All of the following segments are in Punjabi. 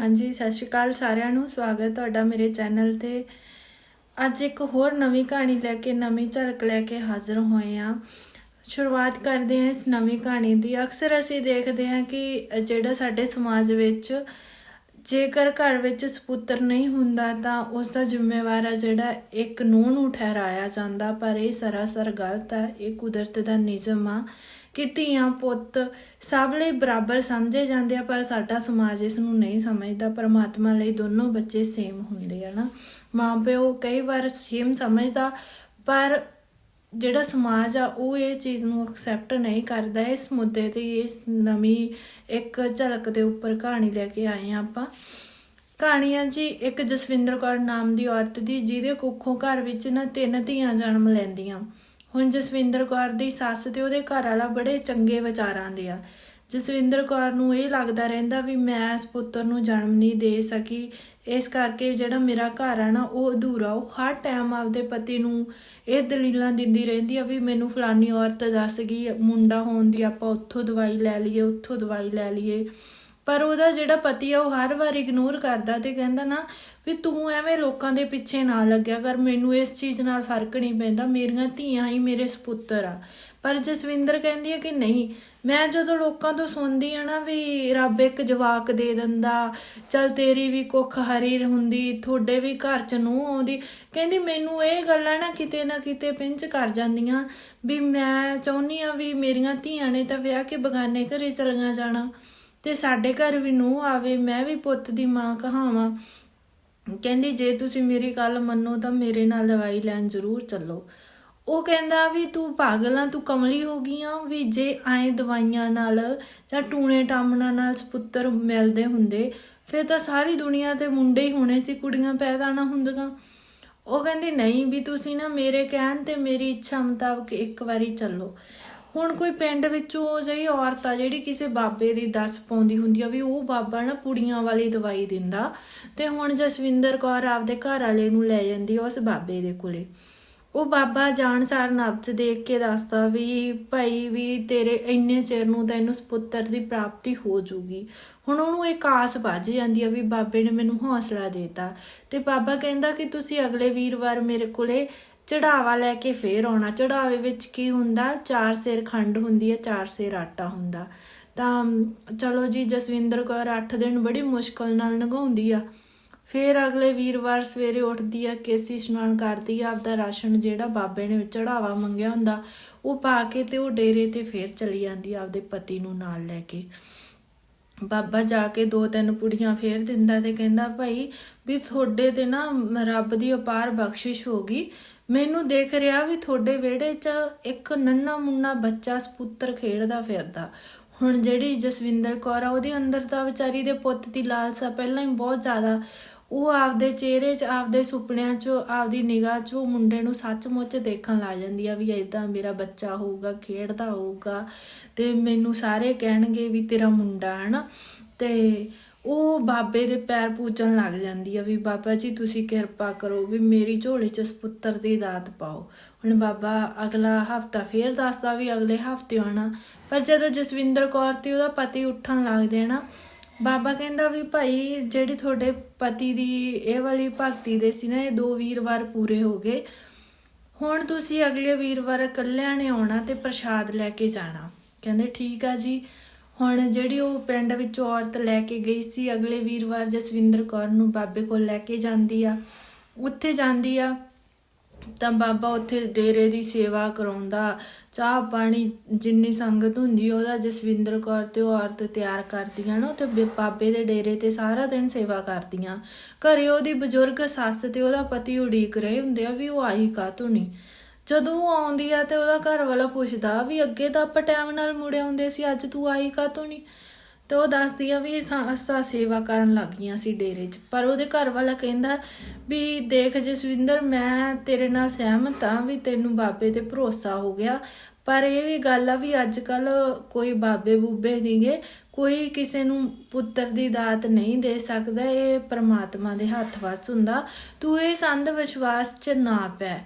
ਹਾਂਜੀ, ਸਤਿ ਸ਼੍ਰੀ ਅਕਾਲ ਸਾਰਿਆਂ ਨੂੰ, ਸਵਾਗਤ ਤੁਹਾਡਾ ਮੇਰੇ ਚੈਨਲ ਤੇ। ਅੱਜ ਇੱਕ ਹੋਰ ਨਵੀਂ ਕਹਾਣੀ ਲੈ ਕੇ, ਨਵੀਂ ਝਲਕ ਲੈ ਕੇ ਹਾਜ਼ਰ ਹੋਏ ਆ ਸ਼ੁਰੂਆਤ ਕਰਦੇ ਹਾਂ ਇਸ ਨਵੀਂ ਕਹਾਣੀ ਦੀ। ਅਕਸਰ ਅਸੀਂ ਦੇਖਦੇ ਹਾਂ ਕਿ ਜਿਹੜਾ ਸਾਡੇ ਸਮਾਜ ਵਿੱਚ ਜੇਕਰ ਘਰ ਵਿੱਚ ਸਪੁੱਤਰ ਨਹੀਂ ਹੁੰਦਾ, ਤਾਂ ਉਸ ਦਾ ਜ਼ਿੰਮੇਵਾਰ ਆ ਜਿਹੜਾ ਇੱਕ ਨੂੰਹ ਨੂੰ ਠਹਿਰਾਇਆ ਜਾਂਦਾ, ਪਰ ਇਹ ਸਰਾਸਰ ਗਲਤ ਹੈ ਇਹ ਕੁਦਰਤ ਦਾ ਨਿਯਮ ਆ। ਕਿ ਧੀਆਂ ਪੁੱਤ ਸਭ ਲਈ ਬਰਾਬਰ ਸਮਝੇ ਜਾਂਦੇ ਆ, ਪਰ ਸਾਡਾ ਸਮਾਜ ਇਸ ਨੂੰ ਨਹੀਂ ਸਮਝਦਾ। ਪਰਮਾਤਮਾ ਲਈ ਦੋਨੋਂ ਬੱਚੇ ਸੇਮ ਹੁੰਦੇ ਆ ਨਾ। ਮਾਂ ਪਿਓ ਕਈ ਵਾਰ ਸੇਮ ਸਮਝਦਾ, ਪਰ ਜਿਹੜਾ ਸਮਾਜ ਆ, ਉਹ ਇਹ ਚੀਜ਼ ਨੂੰ ਐਕਸੈਪਟ ਨਹੀਂ ਕਰਦਾ। ਇਸ ਮੁੱਦੇ ਤੇ ਇਸ ਨਵੀਂ ਇੱਕ ਝਲਕ ਦੇ ਉੱਪਰ ਕਹਾਣੀ ਲੈ ਕੇ ਆਏ ਆ ਆਪਾਂ। ਕਹਾਣੀਆਂ ਜੀ, ਇੱਕ ਜਸਵਿੰਦਰ ਕੌਰ ਨਾਮ ਦੀ ਔਰਤ ਦੀ, ਜਿਹਦੇ ਕੁੱਖੋਂ ਘਰ ਵਿੱਚ ਨਾ ਤਿੰਨ ਧੀਆਂ ਜਨਮ ਲੈਂਦੀਆਂ। ਹੁਣ ਜਸਵਿੰਦਰ ਕੌਰ ਦੀ ਸੱਸ ਤੇ ਉਹਦੇ ਘਰ ਵਾਲਾ ਬੜੇ ਚੰਗੇ ਵਿਚਾਰਾਂ ਦੇ ਆ। ਜਸਵਿੰਦਰ ਕੌਰ ਨੂੰ ਇਹ ਲੱਗਦਾ ਰਹਿੰਦਾ ਵੀ ਮੈਂ ਇਸ ਪੁੱਤਰ ਨੂੰ ਜਨਮ ਨਹੀਂ ਦੇ ਸਕੀ। ਇਸ ਕਰਕੇ ਜਿਹੜਾ ਮੇਰਾ ਘਰ ਆ ਨਾ, ਉਹ ਅਧੂਰਾ, ਉਹ ਹਰ ਟਾਈਮ ਆਪਦੇ ਪਤੀ ਨੂੰ ਇਹ ਦਲੀਲਾਂ ਦਿੰਦੀ ਰਹਿੰਦੀ ਆ ਵੀ ਮੈਨੂੰ ਫਲਾਨੀ ਔਰਤ ਦੱਸ ਗਈ, ਮੁੰਡਾ ਹੋਣ ਦੀ ਆਪਾਂ ਉੱਥੋਂ ਦਵਾਈ ਲੈ ਲਈਏ, ਉੱਥੋਂ ਦਵਾਈ ਲੈ ਲਈਏ। ਪਰ ਉਹਦਾ ਜਿਹੜਾ ਪਤੀ ਆ, ਉਹ ਹਰ ਵਾਰ ਇਗਨੋਰ ਕਰਦਾ ਤੇ ਕਹਿੰਦਾ ਨਾ ਵੀ ਤੂੰ ਐਵੇਂ ਲੋਕਾਂ ਦੇ ਪਿੱਛੇ ਨਾ ਲੱਗਿਆ ਕਰ, ਮੈਨੂੰ ਇਸ ਚੀਜ਼ ਨਾਲ ਫ਼ਰਕ ਨਹੀਂ ਪੈਂਦਾ, ਮੇਰੀਆਂ ਧੀਆਂ ਹੀ ਮੇਰੇ ਸੁਪੁੱਤਰ ਆ। ਪਰ ਜਸਵਿੰਦਰ ਕਹਿੰਦੀ ਹੈ ਕਿ ਨਹੀਂ, ਮੈਂ ਜਦੋਂ ਲੋਕਾਂ ਤੋਂ ਸੁਣਦੀ ਆ ਨਾ ਵੀ ਰੱਬ ਇੱਕ ਜਵਾਕ ਦੇ ਦਿੰਦਾ, ਚਲ ਤੇਰੀ ਵੀ ਕੁੱਖ ਹਰੀ ਹੁੰਦੀ, ਤੁਹਾਡੇ ਵੀ ਘਰ ਚ ਨੂੰ ਆਉਂਦੀ, ਕਹਿੰਦੀ ਮੈਨੂੰ ਇਹ ਗੱਲਾਂ ਨਾ ਕਿਤੇ ਨਾ ਕਿਤੇ ਪਿੰਚ ਕਰ ਜਾਂਦੀਆਂ ਵੀ ਮੈਂ ਚਾਹੁੰਨੀ ਆ ਵੀ ਮੇਰੀਆਂ ਧੀਆਂ ਨੇ ਤਾਂ ਵਿਆਹ ਕੇ ਬਗਾਨੇ ਘਰੇ ਚਲੀਆਂ ਜਾਣਾ। ਤੇ ਸਾਡੇ ਘਰ ਵੀ ਨੂੰ ਆਵੇ, ਮੈਂ ਵੀ ਪੁੱਤ ਦੀ ਮਾਂ ਕਹਾਵਾਂ। ਕਹਿੰਦੀ, ਜੇ ਤੁਸੀਂ ਮੇਰੀ ਗੱਲ ਮੰਨੋ ਤਾਂ ਮੇਰੇ ਨਾਲ ਦਵਾਈ ਲੈਣ ਜ਼ਰੂਰ ਚੱਲੋ। ਉਹ ਕਹਿੰਦਾ ਵੀ, ਤੂੰ ਪਾਗਲਾਂ ਤੂੰ ਕਮਲੀ ਹੋ ਗਈਆਂ ਵੀ ਜੇ ਐ ਦਵਾਈਆਂ ਨਾਲ ਜਾਂ ਟੂਣੇ ਟਾਮਣਾ ਨਾਲ ਸੁਪੁੱਤਰ ਮਿਲਦੇ ਹੁੰਦੇ, ਫਿਰ ਤਾਂ ਸਾਰੀ ਦੁਨੀਆ ਤੇ ਮੁੰਡੇ ਹੀ ਹੋਣੇ ਸੀ, ਕੁੜੀਆਂ ਪੈਦਾ ਨਾ ਹੁੰਦੀਆਂ। ਉਹ ਕਹਿੰਦੀ, ਨਹੀਂ ਵੀ ਤੁਸੀਂ ਨਾ ਮੇਰੇ ਕਹਿਣ ਤੇ ਮੇਰੀ ਇੱਛਾ ਮੁਤਾਬਕ ਇੱਕ ਵਾਰੀ ਚੱਲੋ। ਹੁਣ ਕੋਈ ਪਿੰਡ ਵਿੱਚੋਂ ਜਿਹੀ ਔਰਤ ਆ ਜਿਹੜੀ ਕਿਸੇ ਬਾਬੇ ਦੀ ਦੱਸ ਪਾਉਂਦੀ ਹੁੰਦੀ ਆ ਵੀ ਉਹ ਬਾਬਾ ਨਾ ਪੁੜੀਆਂ ਵਾਲੀ ਦਵਾਈ ਦਿੰਦਾ ਤੇ ਹੁਣ ਜਸਵਿੰਦਰ ਕੌਰ ਆਪਦੇ ਘਰ ਵਾਲੇ ਨੂੰ ਲੈ ਜਾਂਦੀ ਉਸ ਬਾਬੇ ਦੇ ਕੋਲੇ। ਉਹ ਬਾਬਾ ਜਾਣ ਸਾਰ ਨਬਜ਼ ਦੇਖ ਕੇ ਦੱਸਦਾ ਵੀ ਭਾਈ ਵੀ ਤੇਰੇ ਇੰਨੇ ਚਿਰ ਨੂੰ ਤੈਨੂੰ ਸੁਪੁੱਤਰ ਦੀ ਪ੍ਰਾਪਤੀ ਹੋ ਜੂਗੀ। ਹੁਣ ਉਹਨੂੰ ਇੱਕ ਆਸ ਵੱਜ ਜਾਂਦੀ ਆ ਵੀ ਬਾਬੇ ਨੇ ਮੈਨੂੰ ਹੌਸਲਾ ਦੇਤਾ। ਤੇ ਬਾਬਾ ਕਹਿੰਦਾ ਕਿ ਤੁਸੀਂ ਅਗਲੇ ਵੀਰਵਾਰ ਮੇਰੇ ਕੋਲੇ ਚੜਾਵਾ ਲੈ ਕੇ ਫੇਰ ਆਉਣਾ। ਚੜਾਵੇ ਵਿੱਚ ਕੀ ਹੁੰਦਾ? ਚਾਰ ਸੇਰ ਖੰਡ ਹੁੰਦੀ ਹੈ, ਚਾਰ ਸੇਰ ਆਟਾ ਹੁੰਦਾ। ਤਾਂ, ਚਲੋ ਜੀ, ਜਸਵਿੰਦਰ ਕੌਰ 8 ਦਿਨ ਬੜੀ ਮੁਸ਼ਕਲ ਨਾਲ ਲੰਘਾਉਂਦੀ ਆ। ਫੇਰ ਅਗਲੇ ਵੀਰਵਾਰ ਸਵੇਰੇ ਉੱਠਦੀ ਆ, ਕੇਸੀ ਇਸ਼ਨਾਨ ਕਰਦੀ ਆ, ਆਪਦਾ ਰਾਸ਼ਨ ਜਿਹੜਾ ਬਾਬੇ ਨੇ ਚੜਾਵਾ ਮੰਗਿਆ ਹੁੰਦਾ, ਉਹ ਪਾ ਕੇ ਤੇ ਉਹ ਡੇਰੇ ਤੇ ਫੇਰ ਚਲੀ ਜਾਂਦੀ ਆ ਆਪਦੇ ਪਤੀ ਨੂੰ ਨਾਲ ਲੈ ਕੇ। ਬਾਬਾ ਜਾ ਕੇ ਦੋ ਤਿੰਨ ਪੁੜੀਆਂ ਫੇਰ ਦਿੰਦਾ ਤੇ ਕਹਿੰਦਾ, ਭਾਈ, ਵੀ ਤੁਹਾਡੇ ਤੇ ਨਾ ਰੱਬ ਦੀ ਅਪਾਰ ਬਖਸ਼ਿਸ਼ ਹੋ ਗਈ। ਮੈਨੂੰ ਦੇਖ ਰਿਹਾ ਵੀ ਤੁਹਾਡੇ ਵਿਹੜੇ 'ਚ ਇੱਕ ਨੰਨਾ ਮੁੰਨਾ ਬੱਚਾ ਸਪੁੱਤਰ ਖੇਡਦਾ ਫਿਰਦਾ। ਹੁਣ ਜਿਹੜੀ ਜਸਵਿੰਦਰ ਕੌਰ ਆ, ਉਹਦੇ ਅੰਦਰ ਤਾਂ ਵਿਚਾਰੀ ਦੇ ਪੁੱਤ ਦੀ ਲਾਲਸਾ ਪਹਿਲਾਂ ਹੀ ਬਹੁਤ ਜ਼ਿਆਦਾ। ਉਹ ਆਪਦੇ ਚਿਹਰੇ 'ਚ, ਆਪਦੇ ਸੁਪਨਿਆਂ 'ਚ, ਆਪਦੀ ਨਿਗਾਹ 'ਚ ਉਹ ਮੁੰਡੇ ਨੂੰ ਸੱਚਮੁੱਚ ਦੇਖਣ ਲੱਗ ਜਾਂਦੀ ਆ ਵੀ ਇਦਾਂ ਮੇਰਾ ਬੱਚਾ ਹੋਊਗਾ, ਖੇਡਦਾ ਹੋਊਗਾ ਤੇ ਮੈਨੂੰ ਸਾਰੇ ਕਹਿਣਗੇ ਵੀ ਤੇਰਾ ਮੁੰਡਾ ਹੈ ਨਾ ਤੇ ਉਹ ਬਾਬੇ ਦੇ ਪੈਰ ਪੂਜਣ ਲੱਗ ਜਾਂਦੀ ਆ ਵੀ ਬਾਬਾ ਜੀ ਤੁਸੀਂ ਕਿਰਪਾ ਕਰੋ ਵੀ ਮੇਰੀ ਝੋਲੀ 'ਚ ਸਪੁੱਤਰ ਦੀ ਦਾਤ ਪਾਓ। ਹੁਣ ਬਾਬਾ ਅਗਲਾ ਹਫਤਾ ਫੇਰ ਦੱਸਦਾ ਵੀ ਅਗਲੇ ਹਫ਼ਤੇ ਆਉਣਾ। ਪਰ ਜਦੋਂ ਜਸਵਿੰਦਰ ਕੌਰ ਤੇ ਉਹਦਾ ਪਤੀ ਉੱਠਣ ਲੱਗਦੇ ਨਾ, ਬਾਬਾ ਕਹਿੰਦਾ ਵੀ ਭਾਈ ਜਿਹੜੀ ਤੁਹਾਡੇ ਪਤੀ ਦੀ ਇਹ ਵਾਲੀ ਭਗਤੀ ਦੇ ਸੀ ਨਾ, ਇਹ ਦੋ ਵੀਰਵਾਰ ਪੂਰੇ ਹੋ ਗਏ। ਹੁਣ ਤੁਸੀਂ ਅਗਲੇ ਵੀਰਵਾਰ ਇਕੱਲਿਆਂ ਨੇ ਆਉਣਾ ਤੇ ਪ੍ਰਸ਼ਾਦ ਲੈ ਕੇ ਜਾਣਾ। ਕਹਿੰਦੇ ਠੀਕ ਆ ਜੀ। ਹੁਣ ਜਿਹੜੀ ਉਹ ਪਿੰਡ ਵਿੱਚ ਔਰਤ ਲੈ ਕੇ ਗਈ ਸੀ, ਅਗਲੇ ਵੀਰਵਾਰ ਜਸਵਿੰਦਰ ਕੌਰ ਨੂੰ ਬਾਬੇ ਕੋਲ ਲੈ ਕੇ ਜਾਂਦੀ ਆ। ਉੱਥੇ ਜਾਂਦੀ ਆ, ਤਾਂ ਬਾਬਾ ਉੱਥੇ ਡੇਰੇ ਦੀ ਸੇਵਾ ਕਰਾਉਂਦਾ। ਚਾਹ ਪਾਣੀ ਜਿੰਨੀ ਸੰਗਤ ਹੁੰਦੀ, ਉਹਦਾ ਜਸਵਿੰਦਰ ਕੌਰ ਤੇ ਉਹ ਔਰਤ ਤਿਆਰ ਕਰਦੀਆਂ ਨਾ ਉੱਥੇ ਬੇ- ਬਾਬੇ ਦੇ ਡੇਰੇ ਤੇ ਸਾਰਾ ਦਿਨ ਸੇਵਾ ਕਰਦੀਆਂ। ਘਰੇ ਉਹਦੀ ਬਜ਼ੁਰਗ ਸੱਸ ਤੇ ਉਹਦਾ ਪਤੀ ਉਡੀਕ ਰਹੇ ਹੁੰਦੇ ਆ ਵੀ ਉਹ ਆਈ ਕਾਹਤੋਂ ਨਹੀਂ ਜਦੋਂ ਉਹ ਆਉਂਦੀ ਆ ਤੇ ਉਹਦਾ ਘਰ ਵਾਲਾ ਪੁੱਛਦਾ ਵੀ ਅੱਗੇ ਤਾਂ ਆਪਾਂ ਟਾਈਮ ਨਾਲ ਮੁੜੇ ਆਉਂਦੇ ਸੀ, ਅੱਜ ਤੂੰ ਆਈ ਕਾਹਤੋਂ ਨਹੀਂ ਤੇ ਉਹ ਦੱਸਦੀ ਆ ਵੀ ਅਸਾਂ ਸੇਵਾ ਕਰਨ ਲੱਗ ਗਈਆਂ ਸੀ ਡੇਰੇ 'ਚ। ਪਰ ਉਹਦੇ ਘਰ ਵਾਲਾ ਕਹਿੰਦਾ ਵੀ ਦੇਖ ਜਸਵਿੰਦਰ, ਮੈਂ ਤੇਰੇ ਨਾਲ ਸਹਿਮਤ ਆ ਵੀ ਤੈਨੂੰ ਬਾਬੇ ਤੇ ਭਰੋਸਾ ਹੋ ਗਿਆ। ਪਰ ਇਹ ਵੀ ਗੱਲ ਆ ਵੀ ਅੱਜ ਕੱਲ ਕੋਈ ਬਾਬੇ ਬੂਬੇ ਨਹੀਂਗੇ ਕੋਈ ਕਿਸੇ ਨੂੰ ਪੁੱਤਰ ਦੀ ਦਾਤ ਨਹੀਂ ਦੇ ਸਕਦਾ, ਇਹ ਪ੍ਰਮਾਤਮਾ ਦੇ ਹੱਥ ਵੱਸ ਹੁੰਦਾ। ਤੂੰ ਇਸ ਅੰਧ ਵਿਸ਼ਵਾਸ 'ਚ ਨਾ ਪੈ।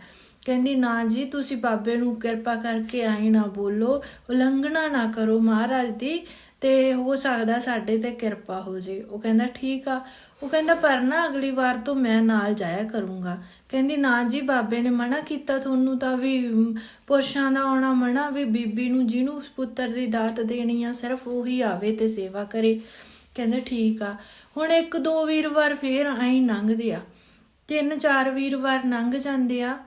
ਕਹਿੰਦੀ, ਨਾ ਜੀ, ਤੁਸੀਂ ਬਾਬੇ ਨੂੰ ਕਿਰਪਾ ਕਰਕੇ ਆਈ ਨਾ ਬੋਲੋ, ਉਲੰਘਣਾ ਨਾ ਕਰੋ ਮਹਾਰਾਜ ਦੀ, ਤੇ ਹੋ ਸਕਦਾ ਸਾਡੇ ਤੇ ਕਿਰਪਾ ਹੋ ਜੇ। ਉਹ ਕਹਿੰਦਾ, ਠੀਕ ਆ। ਉਹ ਕਹਿੰਦਾ, ਪਰ ਨਾ ਅਗਲੀ ਵਾਰ ਤੋਂ ਮੈਂ ਨਾਲ ਜਾਇਆ ਕਰੂੰਗਾ। ਕਹਿੰਦੀ, ਨਾ ਜੀ, ਬਾਬੇ ਨੇ ਮਨਾ ਕੀਤਾ ਤੁਹਾਨੂੰ ਤਾਂ ਵੀ ਪੁਰਸ਼ਾਂ ਦਾ ਆਉਣਾ ਮਨਾ ਵੀ ਬੀਬੀ ਨੂੰ ਜਿਹਨੂੰ ਪੁੱਤਰ ਦੀ ਦਾਤ ਦੇਣੀ ਆ, ਸਿਰਫ ਉਹੀ ਆਵੇ ਤੇ ਸੇਵਾ ਕਰੇ। ਕਹਿੰਦੇ, ਠੀਕ ਆ। ਹੁਣ ਇੱਕ ਦੋ ਵੀਰਵਾਰ ਫੇਰ ਐਂ ਲੰਘਦੇ ਆ। ਤਿੰਨ ਚਾਰ ਵੀਰਵਾਰ ਲੰਘ ਜਾਂਦੇ ਆ।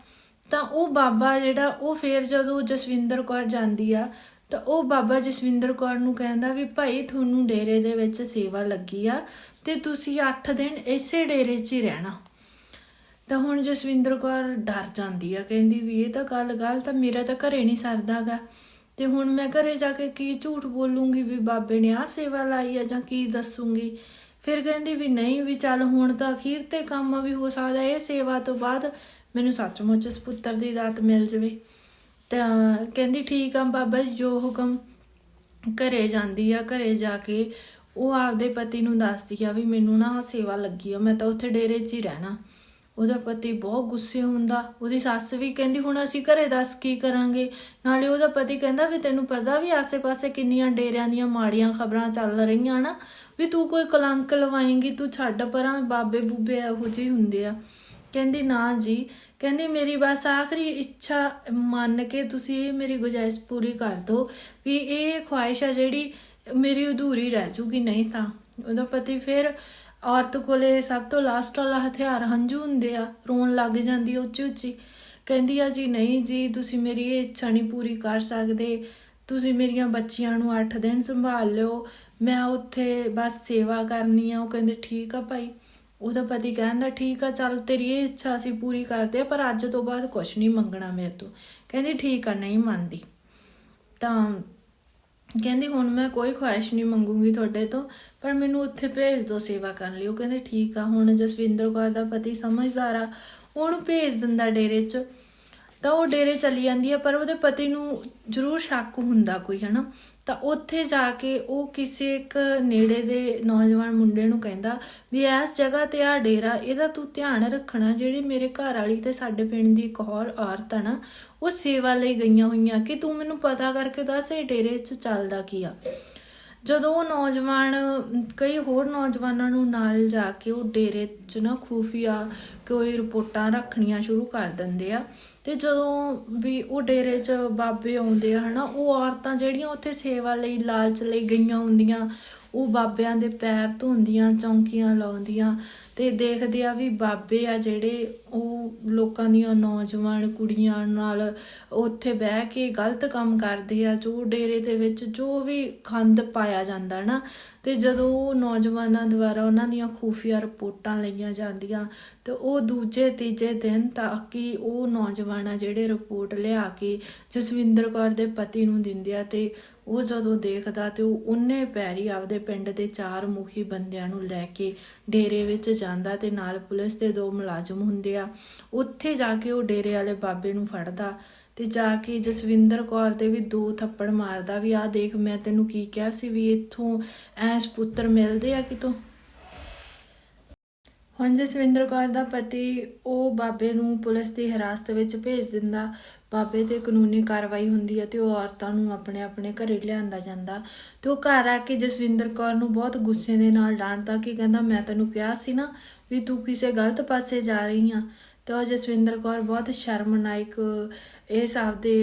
ਤਾਂ ਉਹ ਬਾਬਾ ਜਿਹੜਾ, ਉਹ ਫੇਰ ਜਦੋਂ ਜਸਵਿੰਦਰ ਕੌਰ ਜਾਂਦੀ ਆ, ਤਾਂ ਉਹ ਬਾਬਾ ਜਸਵਿੰਦਰ ਕੌਰ ਨੂੰ ਕਹਿੰਦਾ ਵੀ ਭਾਈ ਤੁਹਾਨੂੰ ਡੇਰੇ ਦੇ ਵਿੱਚ ਸੇਵਾ ਲੱਗੀ ਆ ਤੇ ਤੁਸੀਂ 8 ਦਿਨ ਇਸੇ ਡੇਰੇ 'ਚ ਹੀ ਰਹਿਣਾ। ਤਾਂ ਹੁਣ ਜਸਵਿੰਦਰ ਕੌਰ ਡਰ ਜਾਂਦੀ ਆ, ਕਹਿੰਦੀ ਵੀ ਇਹ ਤਾਂ ਗੱਲ ਗੱਲ ਤਾਂ ਮੇਰਾ ਤਾਂ ਘਰੇ ਨਹੀਂ ਸਰਦਾਗਾ। ਤੇ ਹੁਣ ਮੈਂ ਘਰੇ ਜਾ ਕੇ ਕੀ ਝੂਠ ਬੋਲੂੰਗੀ ਵੀ ਬਾਬੇ ਨੇ ਆਹ ਸੇਵਾ ਲਾਈ ਆ ਜਾਂ ਕੀ ਦੱਸੂੰਗੀ? ਫਿਰ ਕਹਿੰਦੀ ਵੀ ਨਹੀਂ ਵੀ ਚੱਲ ਹੁਣ ਤਾਂ ਅਖੀਰ ਤੇ ਕੰਮ ਵੀ ਹੋ ਸਕਦਾ, ਇਹ ਸੇਵਾ ਤੋਂ ਬਾਅਦ ਮੈਨੂੰ ਸੱਚਮੁੱਚ ਇਸ ਪੁੱਤਰ ਦੀ ਦਾਤ ਮਿਲ ਜਵੇ। ਤਾਂ ਕਹਿੰਦੀ, ਠੀਕ ਆ ਬਾਬਾ ਜੀ, ਜੋ ਹੁਕਮ ਘਰੇ ਜਾਂਦੀ ਆ, ਘਰੇ ਜਾ ਕੇ ਉਹ ਆਪਦੇ ਪਤੀ ਨੂੰ ਦੱਸਦੀ ਆ ਵੀ ਮੈਨੂੰ ਨਾ ਸੇਵਾ ਲੱਗੀ ਆ, ਮੈਂ ਤਾਂ ਉੱਥੇ ਡੇਰੇ 'ਚ ਹੀ ਰਹਿਣਾ। ਉਹਦਾ ਪਤੀ ਬਹੁਤ ਗੁੱਸੇ ਹੁੰਦਾ। ਉਹਦੀ ਸੱਸ ਵੀ ਕਹਿੰਦੀ, ਹੁਣ ਅਸੀਂ ਘਰੇ ਦੱਸ ਕੀ ਕਰਾਂਗੇ? ਨਾਲੇ ਉਹਦਾ ਪਤੀ ਕਹਿੰਦਾ, ਵੀ ਤੈਨੂੰ ਪਤਾ ਵੀ ਆਸੇ-ਪਾਸੇ ਕਿੰਨੀਆਂ ਡੇਰਿਆਂ ਦੀਆਂ ਮਾੜੀਆਂ ਖਬਰਾਂ ਚੱਲ ਰਹੀਆਂ ਨਾ, ਵੀ ਤੂੰ ਕੋਈ ਕਲੰਕ ਲਵਾਏਂਗੀ, ਤੂੰ ਛੱਡ ਪਰਾਂ ਬਾਬੇ ਬੂਬੇ ਇਹੋ ਜਿਹੇ ਹੁੰਦੇ ਆ। ਕਹਿੰਦੀ, ਨਾ ਜੀ। ਕਹਿੰਦੀ, ਮੇਰੀ ਬਸ ਆਖਰੀ ਇੱਛਾ ਮੰਨ ਕੇ ਤੁਸੀਂ ਇਹ ਮੇਰੀ ਗੁਜਾਇਸ਼ ਪੂਰੀ ਕਰ ਦਿਓ ਵੀ ਇਹ ਖੁਆਇਸ਼ ਆ ਜਿਹੜੀ ਮੇਰੀ ਅਧੂਰੀ ਰਹਿ ਜੂਗੀ, ਨਹੀਂ ਤਾਂ। ਉਹਦਾ ਪਤੀ ਫਿਰ ਔਰਤ ਕੋਲੇ ਸਭ ਤੋਂ ਲਾਸਟ ਵਾਲਾ ਹਥਿਆਰ ਹੰਝੂ ਹੁੰਦੇ ਆ, ਰੋਣ ਲੱਗ ਜਾਂਦੀ ਉੱਚੀ ਉੱਚੀ। ਕਹਿੰਦੀ ਆ, ਜੀ ਨਹੀਂ ਜੀ, ਤੁਸੀਂ ਮੇਰੀ ਇਹ ਇੱਛਾ ਨਹੀਂ ਪੂਰੀ ਕਰ ਸਕਦੇ। ਤੁਸੀਂ ਮੇਰੀਆਂ ਬੱਚੀਆਂ ਨੂੰ 8 ਦਿਨ ਸੰਭਾਲ ਲਿਓ। ਮੈਂ ਉੱਥੇ ਬਸ ਸੇਵਾ ਕਰਨੀ ਆ। ਉਹ ਕਹਿੰਦੇ, ਠੀਕ ਆ ਭਾਈ। ਉਹਦਾ ਪਤੀ ਕਹਿੰਦਾ, ਠੀਕ ਆ, ਚੱਲ ਤੇਰੀ ਇਹ ਇੱਛਾ ਅਸੀਂ ਪੂਰੀ ਕਰਦੇ ਆ ਪਰ ਅੱਜ ਤੋਂ ਬਾਅਦ ਕੁਝ ਨਹੀਂ ਮੰਗਣਾ ਮੇਰੇ ਤੋਂ। ਕਹਿੰਦੀ, ਠੀਕ ਆ, ਨਹੀਂ ਮੰਨਦੀ। ਤਾਂ ਕਹਿੰਦੀ, ਹੁਣ ਮੈਂ ਕੋਈ ਖੁਆਇਸ਼ ਨਹੀਂ ਮੰਗੂੰਗੀ ਤੁਹਾਡੇ ਤੋਂ, ਪਰ ਮੈਨੂੰ ਉੱਥੇ ਭੇਜ ਦਿਓ ਸੇਵਾ ਕਰਨ ਲਈ। ਉਹ ਕਹਿੰਦੇ, ਠੀਕ ਆ, ਹੁਣ ਜਸਵਿੰਦਰ ਕੌਰ ਦਾ ਪਤੀ ਸਮਝਦਾਰ ਆ, ਉਹਨੂੰ ਭੇਜ ਦਿੰਦਾ ਡੇਰੇ 'ਚ। ਤਾਂ ਉਹ ਡੇਰੇ ਚਲੀ ਜਾਂਦੀ ਆ ਪਰ ਉਹਦੇ ਪਤੀ ਨੂੰ ਜ਼ਰੂਰ ਸ਼ੱਕ ਹੁੰਦਾ ਕੋਈ, ਹਨਾ? ਤਾਂ ਉੱਥੇ ਜਾ ਕੇ ਉਹ ਕਿਸੇ ਇੱਕ ਨੇੜੇ ਦੇ ਨੌਜਵਾਨ ਮੁੰਡੇ ਨੂੰ ਕਹਿੰਦਾ ਵੀ ਇਸ ਜਗ੍ਹਾ ਤੇ ਆ ਡੇਰਾ, ਇਹਦਾ ਤੂੰ ਧਿਆਨ ਰੱਖਣਾ, ਜਿਹੜੀ ਮੇਰੇ ਘਰ ਵਾਲੀ ਤੇ ਸਾਡੇ ਪਿੰਡ ਦੀ ਇੱਕ ਹੋਰ ਔਰਤ ਆ ਨਾ, ਉਹ ਸੇਵਾ ਲਈ ਗਈਆਂ ਹੋਈਆਂ, ਕਿ ਤੂੰ ਮੈਨੂੰ ਪਤਾ ਕਰਕੇ ਦੱਸ ਇਹ ਡੇਰੇ 'ਚ ਚੱਲਦਾ ਕੀ ਆ? ਜਦੋਂ ਉਹ ਨੌਜਵਾਨ, ਕਈ ਹੋਰ ਨੌਜਵਾਨਾਂ ਨੂੰ ਨਾਲ ਜਾ ਕੇ ਉਹ ਡੇਰੇ 'ਚ ਨਾ ਖੂਫੀਆ ਕੋਈ ਰਿਪੋਰਟਾਂ ਰੱਖਣੀਆਂ ਸ਼ੁਰੂ ਕਰ ਦਿੰਦੇ ਆ। ਤੇ ਜਦੋਂ ਵੀ ਉਹ ਡੇਰੇ 'ਚ ਬਾਬੇ ਆਉਂਦੇ ਆ, ਹਨਾ, ਉਹ ਔਰਤਾਂ ਜਿਹੜੀਆਂ ਉੱਥੇ ਸੇਵਾ ਲਈ, ਲਾਲਚ ਲਈ ਗਈਆਂ ਹੁੰਦੀਆਂ, ਉਹ ਬਾਬਿਆਂ ਦੇ ਪੈਰ ਧੋਂਦੀਆਂ, ਚੌਂਕੀਆਂ ਲਾਉਂਦੀਆਂ ਤੇ ਦੇਖਦੇ ਆ ਵੀ ਬਾਬੇ ਆ ਜਿਹੜੇ, ਉਹ ਲੋਕਾਂ ਦੀਆਂ ਨੌਜਵਾਨ ਕੁੜੀਆਂ ਨਾਲ ਉੱਥੇ ਬਹਿ ਕੇ ਗਲਤ ਕੰਮ ਕਰਦੇ ਆ, ਜੋ ਡੇਰੇ ਦੇ ਵਿੱਚ ਜੋ ਵੀ ਖੰਦ ਪਾਇਆ ਜਾਂਦਾ ਨਾ, ਤੇ ਜਦੋਂ ਉਹ ਨੌਜਵਾਨਾਂ ਦੁਆਰਾ ਉਹਨਾਂ ਦੀਆਂ ਖੂਫੀਆ ਰਿਪੋਰਟਾਂ ਲਈਆਂ ਜਾਂਦੀਆਂ, ਤੇ ਉਹ ਦੂਜੇ ਤੀਜੇ ਦਿਨ ਤਾਂ ਕਿ ਉਹ ਨੌਜਵਾਨ ਆ ਜਿਹੜੇ ਰਿਪੋਰਟ ਲਿਆ ਕੇ ਜਸਵਿੰਦਰ ਕੌਰ ਦੇ ਪਤੀ ਨੂੰ ਦਿੰਦੇ ਆ, ਤੇ ਉਹ ਜਦੋਂ ਦੇਖਦਾ ਤੇ ਉਹ ਉਹਨੇ ਪੈਰੀ ਆਪਦੇ ਪਿੰਡ ਦੇ ਚਾਰ ਮੁਖੀ ਬੰਦਿਆਂ ਨੂੰ ਲੈ ਕੇ ਡੇਰੇ ਵਿੱਚ ਜਾਂਦਾ ਤੇ ਨਾਲ ਪੁਲਿਸ ਦੇ ਦੋ ਮੁਲਾਜ਼ਮ ਹੁੰਦੇ ਆ, ਉੱਥੇ ਜਾ ਕੇ ਉਹ ਡੇਰੇ ਵਾਲੇ ਬਾਬੇ ਨੂੰ ਫੜਦਾ ਤੇ ਜਾ ਕੇ ਜਸਵਿੰਦਰ ਕੌਰ ਦੇ ਵੀ ਦੋ ਥੱਪੜ ਮਾਰਦਾ ਵੀ, ਆਹ ਦੇਖ, ਮੈਂ ਤੈਨੂੰ ਕੀ ਕਿਹਾ ਸੀ ਵੀ ਇੱਥੋਂ ਐਸ ਪੁੱਤਰ ਮਿਲਦੇ ਆ ਕਿਤੋਂ? ਹੁਣ ਜਸਵਿੰਦਰ ਕੌਰ ਦਾ ਪਤੀ ਉਹ ਬਾਬੇ ਨੂੰ ਪੁਲਿਸ ਦੀ ਹਿਰਾਸਤ ਵਿੱਚ ਭੇਜ ਦਿੰਦਾ। ਬਾਬੇ ਤੇ ਕਾਨੂੰਨੀ ਕਾਰਵਾਈ ਹੁੰਦੀ ਹੈ ਤੇ ਉਹ ਔਰਤਾਂ ਨੂੰ ਆਪਣੇ ਆਪਣੇ ਘਰੇ ਲਿਆਂਦਾ ਜਾਂਦਾ। ਤੇ ਉਹ ਘਰ ਆ ਕੇ ਜਸਵਿੰਦਰ ਕੌਰ ਨੂੰ ਬਹੁਤ ਗੁੱਸੇ ਦੇ ਨਾਲ ਡਾਂਟਦਾ ਕਿ ਕਹਿੰਦਾ, ਮੈਂ ਤੈਨੂੰ ਕਿਹਾ ਸੀ ਨਾ ਵੀ ਤੂੰ ਕਿਸੇ ਗਲਤ ਪਾਸੇ ਜਾ ਰਹੀ ਆ। ਤੇ ਉਹ ਜਸਵਿੰਦਰ ਕੌਰ ਬਹੁਤ ਸ਼ਰਮਨਾਇਕ ਇਸ ਆਪਦੇ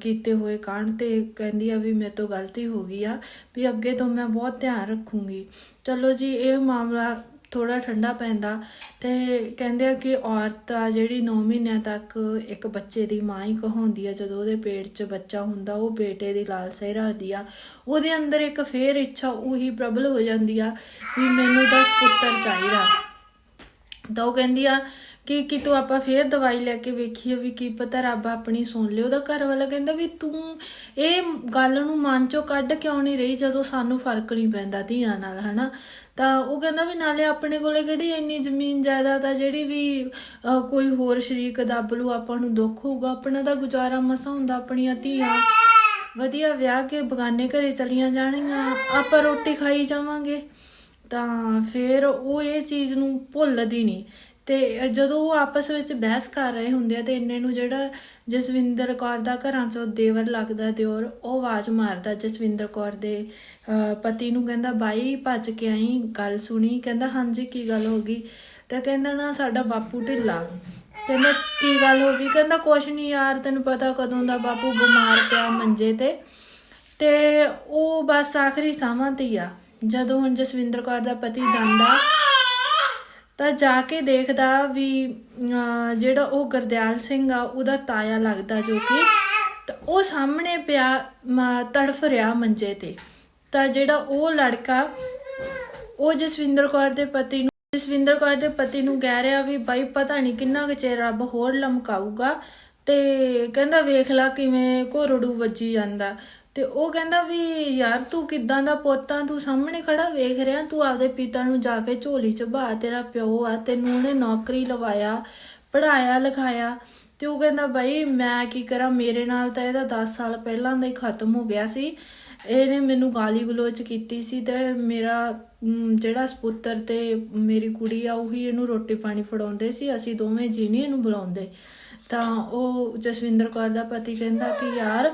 ਕੀਤੇ ਹੋਏ ਕਾਂਡ ਤੇ ਕਹਿੰਦੀ ਆ ਵੀ ਮੇਰੇ ਤੋਂ ਗਲਤੀ ਹੋ ਗਈ ਆ, ਵੀ ਅੱਗੇ ਤੋਂ ਮੈਂ ਬਹੁਤ ਧਿਆਨ ਰੱਖੂੰਗੀ। ਚਲੋ ਜੀ, ਇਹ ਮਾਮਲਾ ਥੋੜਾ ਠੰਡਾ ਪੈਂਦਾ। ਤੇ ਕਹਿੰਦੇ ਆ ਕਿ ਔਰਤ ਆ ਜਿਹੜੀ 9 ਮਹੀਨਿਆਂ ਤੱਕ ਇੱਕ ਬੱਚੇ ਦੀ ਮਾਂ ਹੀ ਕਹਾਉਂਦੀ ਆ। ਜਦੋਂ ਉਹਦੇ ਪੇਟ 'ਚ ਬੱਚਾ ਹੁੰਦਾ, ਉਹ ਬੇਟੇ ਦੀ ਲਾਲਸਾ ਰੱਖਦੀ ਆ। ਉਹਦੇ ਅੰਦਰ ਇੱਕ ਫੇਰ ਇੱਛਾ ਉਹੀ ਪ੍ਰਬਲ ਹੋ ਜਾਂਦੀ ਆ ਵੀ ਮੈਨੂੰ ਤਾਂ ਪੁੱਤਰ ਚਾਹੀਦਾ। ਤਾਂ ਉਹ ਕਹਿੰਦੀ ਆ ਕਿ ਕਿ ਤੂੰ ਆਪਾਂ ਫੇਰ ਦਵਾਈ ਲੈ ਕੇ ਵੇਖੀਏ ਵੀ ਕੀ ਪਤਾ ਰੱਬ ਆਪਣੀ ਸੁਣ ਲਿਓ ਉਹਦਾ ਘਰ ਵਾਲਾ ਕਹਿੰਦਾ ਵੀ ਤੂੰ ਇਹ ਗੱਲ ਨੂੰ ਮਨ ਚੋਂ ਕੱਢ ਕਿਉਂ ਨਹੀਂ ਰਹੀ ਜਦੋਂ ਸਾਨੂੰ ਫ਼ਰਕ ਨਹੀਂ ਪੈਂਦਾ ਧੀਆਂ ਨਾਲ ਹਨਾ? ਤਾਂ ਉਹ ਕਹਿੰਦਾ ਵੀ ਨਾਲੇ ਆਪਣੇ ਕੋਲੇ ਕਿਹੜੀ ਇੰਨੀ ਜ਼ਮੀਨ ਜਾਇਦਾਦ ਆ ਜਿਹੜੀ ਵੀ ਅਹ, ਕੋਈ ਹੋਰ ਸ਼ਰੀਕ ਦੱਬ ਲੂ ਆਪਾਂ ਨੂੰ ਦੁੱਖ ਹੋਊਗਾ ਆਪਣਾ ਤਾਂ ਗੁਜ਼ਾਰਾ ਮਸਾ ਹੁੰਦਾ ਆਪਣੀਆਂ ਧੀਆਂ। ਵਧੀਆ ਵਿਆਹ ਕੇ ਬਗਾਨੇ ਘਰੇ ਚਲੀਆਂ ਜਾਣਗੀਆਂ ਆਪਾਂ ਰੋਟੀ ਖਾਈ ਜਾਵਾਂਗੇ। ਤਾਂ ਫਿਰ ਉਹ ਇਹ ਚੀਜ਼ ਨੂੰ ਭੁੱਲਦੀ ਨਹੀਂ। ਤੇ ਜਦੋਂ ਉਹ ਆਪਸ ਵਿੱਚ ਬਹਿਸ ਕਰ ਰਹੇ ਹੁੰਦੇ ਆ ਤੇ ਇੰਨੇ ਨੂੰ ਜਿਹੜਾ ਜਸਵਿੰਦਰ ਕੌਰ ਦਾ ਘਰਾਂ ਚੋਂ ਦੇਵਰ ਲੱਗਦਾ ਦਿਓਰ ਉਹ ਆਵਾਜ਼ ਮਾਰਦਾ ਜਸਵਿੰਦਰ ਕੌਰ ਦੇ ਪਤੀ ਨੂੰ ਕਹਿੰਦਾ, ਬਾਈ, ਭੱਜ ਕੇ ਆਈ, ਗੱਲ ਸੁਣੀ? ਕਹਿੰਦਾ, ਹਾਂਜੀ, ਕੀ ਗੱਲ ਹੋ ਗਈ? ਤਾਂ ਕਹਿੰਦਾ, ਨਾ, ਸਾਡਾ ਬਾਪੂ ਢਿੱਲਾ। ਕਹਿੰਦਾ, ਕੀ ਗੱਲ ਹੋ ਗਈ? ਕਹਿੰਦਾ, ਕੁਛ ਨਹੀਂ ਯਾਰ, ਤੈਨੂੰ ਪਤਾ ਕਦੋਂ ਦਾ ਬਾਪੂ ਬਿਮਾਰ ਪਿਆ ਮੰਜੇ ਤੇ। ਤੇ ਉਹ ਬਸ ਆਖਰੀ ਸਾਹਾਂ ਤੇ ਹੀ ਆ। ਜਦੋਂ ਹੁਣ ਜਸਵਿੰਦਰ ਕੌਰ ਦਾ ਪਤੀ ਜਾਂਦਾ ਤਾਂ ਜਾ ਕੇ ਦੇਖਦਾ ਵੀ ਜਿਹੜਾ ਉਹ ਗੁਰਦਿਆਲ ਸਿੰਘ ਆ, ਉਹਦਾ ਤਾਇਆ ਲੱਗਦਾ ਜੋ ਕਿ, ਤਾਂ ਉਹ ਸਾਹਮਣੇ ਪਿਆ ਤੜਫ ਰਿਹਾ ਮੰਜੇ ਤੇ। ਤਾਂ ਜਿਹੜਾ ਉਹ ਲੜਕਾ, ਉਹ ਜਸਵਿੰਦਰ ਕੌਰ ਦੇ ਪਤੀ ਨੂੰ, ਜਸਵਿੰਦਰ ਕੌਰ ਦੇ ਪਤੀ ਨੂੰ ਕਹਿ ਰਿਹਾ ਵੀ, ਬਾਈ, ਪਤਾ ਨਹੀਂ ਕਿੰਨਾ ਕੁ ਚਿਰ ਰੱਬ ਹੋਰ ਲਮਕਾਊਗਾ। ਤੇ ਕਹਿੰਦਾ, ਵੇਖ ਲਾ ਕਿਵੇਂ ਘੋਰੜੂ ਵੱਜੀ ਜਾਂਦਾ। ਤੇ ਉਹ ਕਹਿੰਦਾ ਵੀ ਯਾਰ ਤੂੰ ਕਿੱਦਾਂ ਦਾ ਪੋਤਾ ਤੂੰ ਸਾਹਮਣੇ ਖੜਾ ਵੇਖ ਰਿਹਾ, ਤੂੰ ਆਪਦੇ ਪਿਤਾ ਨੂੰ ਜਾ ਕੇ ਝੋਲੀ ਚ ਬਾ, ਤੇਰਾ ਪਿਓ ਆ, ਤੈਨੂੰ ਉਹਨੇ ਨੌਕਰੀ ਲਵਾਇਆ ਪੜਾਇਆ ਲਿਖਾਇਆ। ਤੇ ਉਹ ਕਹਿੰਦਾ ਬਾਈ, ਮੈਂ ਕੀ ਕਰਾਂ, ਮੇਰੇ ਨਾਲ ਤਾਂ ਇਹਦਾ 10 ਸਾਲ ਪਹਿਲਾਂ ਦਾ ਹੀ ਖਤਮ ਹੋ ਗਿਆ ਸੀ। ਇਹਨੇ ਮੈਨੂੰ ਗਾਲੀ ਗਲੋਚ ਕੀਤੀ ਸੀ ਤੇ ਮੇਰਾ ਜਿਹੜਾ ਸਪੁੱਤਰ ਤੇ ਮੇਰੀ ਕੁੜੀ ਆ, ਉਹੀ ਇਹਨੂੰ ਰੋਟੀ ਪਾਣੀ ਫੜਾਉਂਦੇ ਸੀ, ਅਸੀਂ ਦੋਵੇਂ ਜੀ ਨਹੀਂ ਇਹਨੂੰ ਬੁਲਾਉਂਦੇ। ਤਾਂ ਉਹ ਜਸਵਿੰਦਰ ਕੌਰ ਦਾ ਪਤੀ ਕਹਿੰਦਾ ਕਿ ਯਾਰ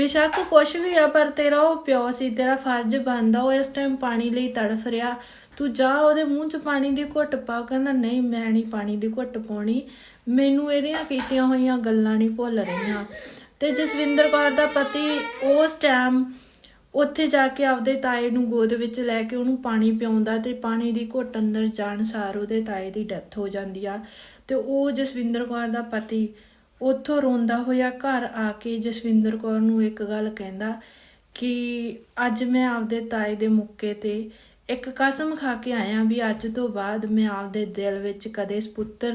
ਬੇਸ਼ੱਕ, ਕੁਛ ਵੀ ਆ, ਪਰ ਤੇਰਾ ਉਹ ਪਿਓ ਸੀ, ਤੇਰਾ ਫਰਜ਼ ਬਣਦਾ, ਉਹ ਇਸ ਟਾਈਮ ਪਾਣੀ ਲਈ ਤੜਫ ਰਿਹਾ। ਤੂੰ ਜਾ, ਉਹਦੇ ਮੂੰਹ 'ਚ ਪਾਣੀ ਦੀ ਘੁੱਟ ਪਾ, ਕਹਿੰਦਾ, ਨਹੀਂ, ਮੈਂ ਨਹੀਂ ਪਾਣੀ ਦੀ ਘੁੱਟ ਪਾਉਣੀ। ਮੈਨੂੰ ਇਹਦੀਆਂ ਕੀਤੀਆਂ ਹੋਈਆਂ ਗੱਲਾਂ ਨਹੀਂ ਭੁੱਲ ਰਹੀਆਂ। ਤੇ ਜਸਵਿੰਦਰ ਕੌਰ ਦਾ ਪਤੀ ਉਸ ਟਾਈਮ ਉੱਥੇ ਜਾ ਕੇ ਆਪਦੇ ਤਾਏ ਨੂੰ ਗੋਦ ਵਿੱਚ ਲੈ ਕੇ ਉਹਨੂੰ ਪਾਣੀ ਪਿਆਉਂਦਾ ਤੇ ਪਾਣੀ ਦੀ ਘੁੱਟ ਅੰਦਰ ਜਾਣ ਸਾਰ ਉਹਦੇ ਤਾਏ ਦੀ ਡੈਥ ਹੋ ਜਾਂਦੀ ਆ। ਤੇ ਉਹ ਜਸਵਿੰਦਰ ਕੌਰ ਦਾ ਪਤੀ ਉੱਥੋਂ ਰੋਂਦਾ ਹੋਇਆ ਘਰ ਆ ਕੇ ਜਸਵਿੰਦਰ ਕੌਰ ਨੂੰ ਇੱਕ ਗੱਲ ਕਹਿੰਦਾ ਕਿ ਅੱਜ ਮੈਂ ਆਪਦੇ ਤਾਏ ਦੇ ਮੁੱਕੇ ਤੇ ਇੱਕ ਕਸਮ ਖਾ ਕੇ ਆਇਆ ਵੀ ਅੱਜ ਤੋਂ ਬਾਅਦ ਮੈਂ ਆਪਦੇ ਦਿਲ ਵਿੱਚ ਕਦੇ ਇਸ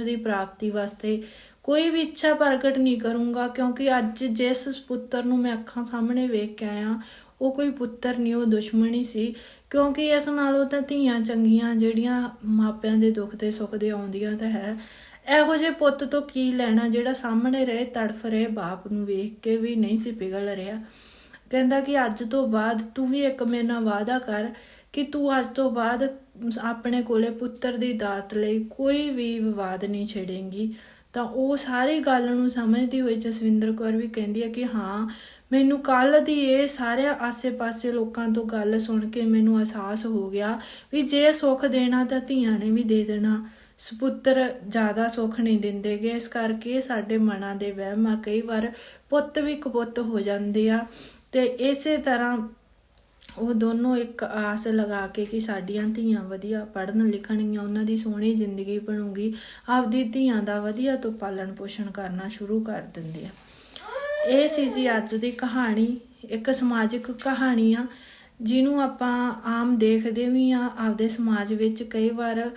ਦੀ ਪ੍ਰਾਪਤੀ ਵਾਸਤੇ ਕੋਈ ਵੀ ਇੱਛਾ ਪ੍ਰਗਟ ਨਹੀਂ ਕਰੂੰਗਾ, ਕਿਉਂਕਿ ਅੱਜ ਜਿਸ ਪੁੱਤਰ ਨੂੰ ਮੈਂ ਅੱਖਾਂ ਸਾਹਮਣੇ ਵੇਖ ਕੇ ਆਇਆ, ਉਹ ਕੋਈ ਪੁੱਤਰ ਨਹੀਂ, ਉਹ ਦੁਸ਼ਮਣੀ ਸੀ। ਕਿਉਂਕਿ ਇਸ ਨਾਲੋਂ ਤਾਂ ਧੀਆਂ ਚੰਗੀਆਂ ਜਿਹੜੀਆਂ ਮਾਪਿਆਂ ਦੇ ਦੁੱਖ ਤੇ ਸੁੱਖ ਦੇ ਆਉਂਦੀਆਂ ਤਾਂ ਹੈ ਇਹੋ ਜਿਹੇ ਪੁੱਤ ਤੋਂ ਕੀ ਲੈਣਾ ਜਿਹੜਾ ਸਾਹਮਣੇ ਰਹੇ, ਤੜਫ ਰਹੇ, ਬਾਪ ਨੂੰ ਵੇਖ ਕੇ ਵੀ ਨਹੀਂ ਸੀ ਪਿਘਲ ਰਿਹਾ। ਕਹਿੰਦਾ ਕਿ ਅੱਜ ਤੋਂ ਬਾਅਦ ਤੂੰ ਵੀ ਇੱਕ ਮੇਰੇ ਨਾਲ ਵਾਅਦਾ ਕਰ ਕਿ ਤੂੰ ਅੱਜ ਤੋਂ ਬਾਅਦ ਆਪਣੇ ਕੋਲੇ ਪੁੱਤਰ ਦੀ ਦਾਤ ਲਈ ਕੋਈ ਵੀ ਵਿਵਾਦ ਨਹੀਂ ਛੇੜੇਂਗੀ। ਤਾਂ ਉਹ ਸਾਰੀ ਗੱਲ ਨੂੰ ਸਮਝਦੀ ਹੋਈ ਜਸਵਿੰਦਰ ਕੌਰ ਵੀ ਕਹਿੰਦੀ ਹੈ ਕਿ ਹਾਂ, ਮੈਨੂੰ ਕੱਲ ਦੀ ਇਹ ਸਾਰੇ ਆਸੇ-ਪਾਸੇ ਲੋਕਾਂ ਤੋਂ ਗੱਲ ਸੁਣ ਕੇ ਮੈਨੂੰ ਅਹਿਸਾਸ ਹੋ ਗਿਆ ਵੀ ਜੇ ਸੁੱਖ ਦੇਣਾ ਤਾਂ ਧੀਆਂ ਨੇ ਵੀ ਦੇ ਦੇਣਾ। ਸੁਪੁੱਤਰ ਜ਼ਿਆਦਾ ਸੁੱਖ ਨਹੀਂ ਦਿੰਦੇਗੇ, ਇਸ ਕਰਕੇ ਸਾਡੇ ਮਨਾਂ ਦੇ ਵਹਿਮ ਆ। ਕਈ ਵਾਰ ਪੁੱਤ ਵੀ ਕਪੁੱਤ ਹੋ ਜਾਂਦੇ ਆ ਤੇ ਇਸੇ ਤਰ੍ਹਾਂ ਉਹ ਦੋਨੋਂ ਇੱਕ ਆਸ ਲਗਾ ਕੇ ਕਿ ਸਾਡੀਆਂ ਧੀਆਂ ਵਧੀਆ ਪੜ੍ਹਨ ਲਿਖਣਗੀਆਂ, ਉਹਨਾਂ ਦੀ ਸੋਹਣੀ ਜ਼ਿੰਦਗੀ ਬਣੂਗੀ। ਆਪਦੀ ਧੀਆਂ ਦਾ ਵਧੀਆ ਤੋਂ ਪਾਲਣ ਪੋਸ਼ਣ ਕਰਨਾ ਸ਼ੁਰੂ ਕਰ ਦਿੰਦੇ ਆ। ਇਹ ਸੀ ਜੀ ਅੱਜ ਦੀ ਕਹਾਣੀ, ਇੱਕ ਸਮਾਜਿਕ ਕਹਾਣੀ ਆ। ਜਿਹਨੂੰ ਆਪਾਂ ਆਮ ਦੇਖਦੇ ਵੀ ਆ ਆਪਦੇ ਸਮਾਜ ਵਿੱਚ ਕਈ ਵਾਰ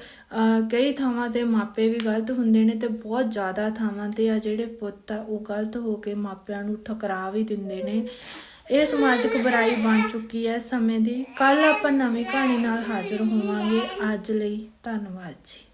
ਕਈ ਥਾਵਾਂ ਤੇ ਮਾਪੇ ਵੀ ਗਲਤ ਹੁੰਦੇ ਨੇ ਤੇ ਬਹੁਤ ਜ਼ਿਆਦਾ ਥਾਵਾਂ ਤੇ ਆ ਜਿਹੜੇ ਪੁੱਤ ਆ, ਉਹ ਗਲਤ ਹੋ ਕੇ ਮਾਪਿਆਂ ਨੂੰ ਠਕਰਾ ਵੀ ਦਿੰਦੇ ਨੇ। ਇਹ ਸਮਾਜਿਕ ਬੁਰਾਈ ਬਣ ਚੁੱਕੀ ਹੈ ਇਸ ਸਮੇਂ ਦੀ। ਕੱਲ ਆਪਾਂ ਨਵੀਂ ਕਹਾਣੀ ਨਾਲ ਹਾਜ਼ਰ ਹੋਵਾਂਗੇ। ਅੱਜ ਲਈ ਧੰਨਵਾਦ ਜੀ।